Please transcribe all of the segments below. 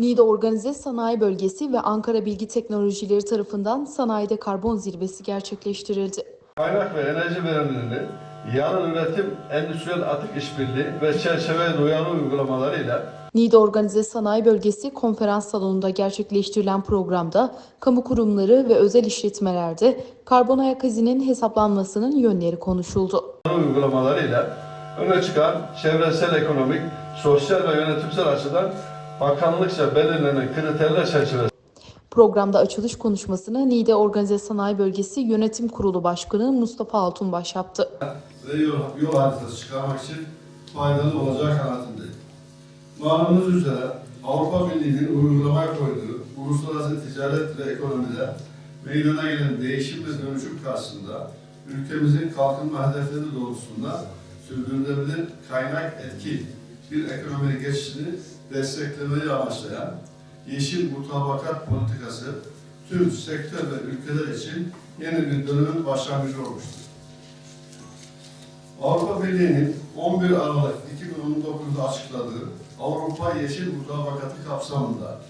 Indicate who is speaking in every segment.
Speaker 1: Niğde Organize Sanayi Bölgesi ve Ankara Bilgi Teknolojileri tarafından sanayide karbon zirvesi gerçekleştirildi.
Speaker 2: Kaynak ve enerji verimliliğini, yarın üretim, endüstriyel atık işbirliği ve çerçeve duyarlı uygulamalarıyla
Speaker 1: Niğde Organize Sanayi Bölgesi konferans salonunda gerçekleştirilen programda kamu kurumları ve özel işletmelerde karbon ayak izinin hesaplanmasının yönleri konuşuldu.
Speaker 2: uygulamalarıyla öne çıkan çevresel, ekonomik, sosyal ve yönetimsel açıdan bakanlıkça belirlenen kriterler çerçevesinde
Speaker 1: Programda açılış konuşmasını Niğde Organize Sanayi Bölgesi Yönetim Kurulu Başkanı Mustafa Altunbaş yaptı.
Speaker 3: yol, yol haritası çıkarmak için faydalı olacağı kanaatindeyim. Malumunuz üzere Avrupa Birliği'nin uygulamaya koyduğu uluslararası ticaret ve ekonomide meydana gelen değişim ve dönüşüm karşısında ülkemizin kalkınma hedefleri doğrultusunda sürdürülebilir kaynak etki bir ekonomi geçişini desteklemeyi amaçlayan yeşil mutabakat politikası tüm sektör ve ülkeler için yeni bir dönemin başlangıcı olmuştur. Avrupa Birliği'nin 11 Aralık 2019'da açıkladığı Avrupa Yeşil Mutabakatı kapsamında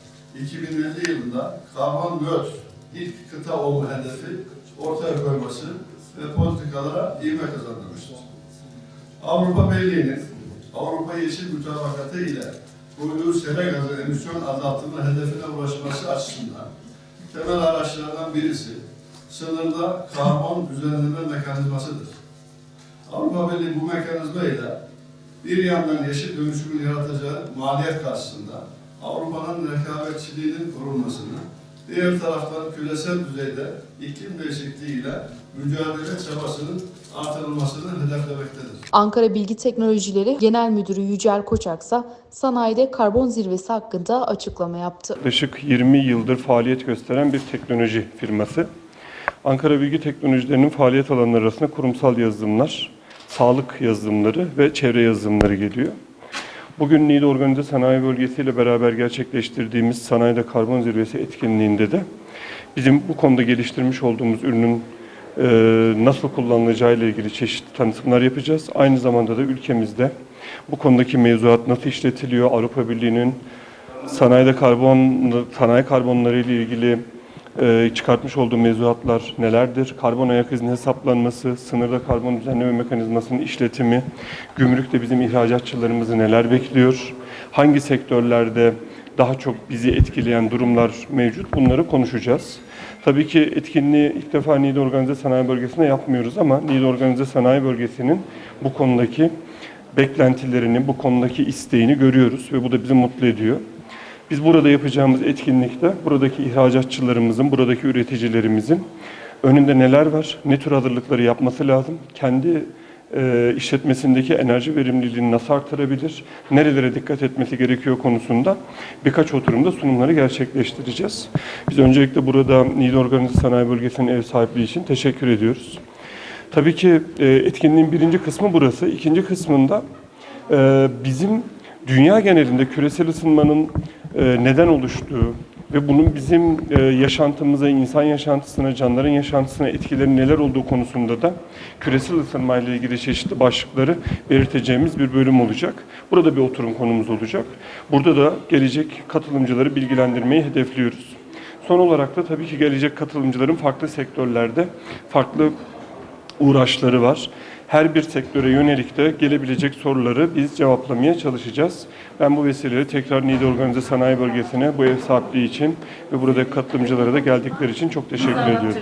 Speaker 3: 2050 yılında karbon nötr ilk kıta olma hedefi ortaya koyması ve politikalara ivme kazandırmıştır. Avrupa Birliği'nin Avrupa Yeşil Mutabakatı ile koyduğu sera gazı emisyon azaltma hedefine ulaşması açısından temel araçlardan birisi sınırda karbon düzenleme mekanizmasıdır. Avrupa Birliği bu mekanizmayla bir yandan yeşil dönüşümün yaratacağı maliyet karşısında Avrupa'nın rekabetçiliğinin korunmasını, diğer taraftan küresel düzeyde iklim değişikliğiyle mücadele çabasının artırılmasını hedeflemektedir.
Speaker 1: Ankara Bilgi Teknolojileri Genel Müdürü Yücel Koçaksa sanayide karbon zirvesi hakkında açıklama yaptı.
Speaker 4: Yaklaşık 20 yıldır faaliyet gösteren bir teknoloji firması. Ankara Bilgi Teknolojilerinin faaliyet alanları arasında kurumsal yazılımlar, sağlık yazılımları ve çevre yazılımları geliyor. Bugün Niğde Organize Sanayi Bölgesi ile beraber gerçekleştirdiğimiz Sanayide Karbon Zirvesi etkinliğinde de bizim bu konuda geliştirmiş olduğumuz ürünün e, nasıl kullanılacağı ile ilgili çeşitli tanıtımlar yapacağız. Aynı zamanda da ülkemizde bu konudaki mevzuat nasıl işletiliyor, Avrupa Birliği'nin sanayide karbon sanayi karbonları ile ilgili çıkartmış olduğu mevzuatlar nelerdir? Karbon ayak izinin hesaplanması, sınırda karbon düzenleme mekanizmasının işletimi, gümrükte bizim ihracatçılarımızı neler bekliyor? Hangi sektörlerde daha çok bizi etkileyen durumlar mevcut? Bunları konuşacağız. Tabii ki etkinliği ilk defa Niğde Organize Sanayi Bölgesi'nde yapmıyoruz ama Niğde Organize Sanayi Bölgesi'nin bu konudaki beklentilerini, bu konudaki isteğini görüyoruz ve bu da bizi mutlu ediyor. Biz burada yapacağımız etkinlikte buradaki ihracatçılarımızın, buradaki üreticilerimizin önünde neler var, ne tür hazırlıkları yapması lazım, kendi e, işletmesindeki enerji verimliliğini nasıl artırabilir, nerelere dikkat etmesi gerekiyor konusunda birkaç oturumda sunumları gerçekleştireceğiz. Biz öncelikle burada Niğde Organize Sanayi Bölgesi'nin ev sahipliği için teşekkür ediyoruz. Tabii ki e, etkinliğin birinci kısmı burası. İkinci kısmında e, bizim dünya genelinde küresel ısınmanın e, neden oluştuğu ve bunun bizim e, yaşantımıza, insan yaşantısına, canlıların yaşantısına etkileri neler olduğu konusunda da küresel ısınma ile ilgili çeşitli başlıkları belirteceğimiz bir bölüm olacak. Burada bir oturum konumuz olacak. Burada da gelecek katılımcıları bilgilendirmeyi hedefliyoruz. Son olarak da tabii ki gelecek katılımcıların farklı sektörlerde farklı uğraşları var. Her bir sektöre yönelik de gelebilecek soruları biz cevaplamaya çalışacağız. Ben bu vesileyle tekrar Niğde Organize Sanayi Bölgesi'ne bu ev sahipliği için ve buradaki katılımcılara da geldikleri için çok teşekkür ediyorum.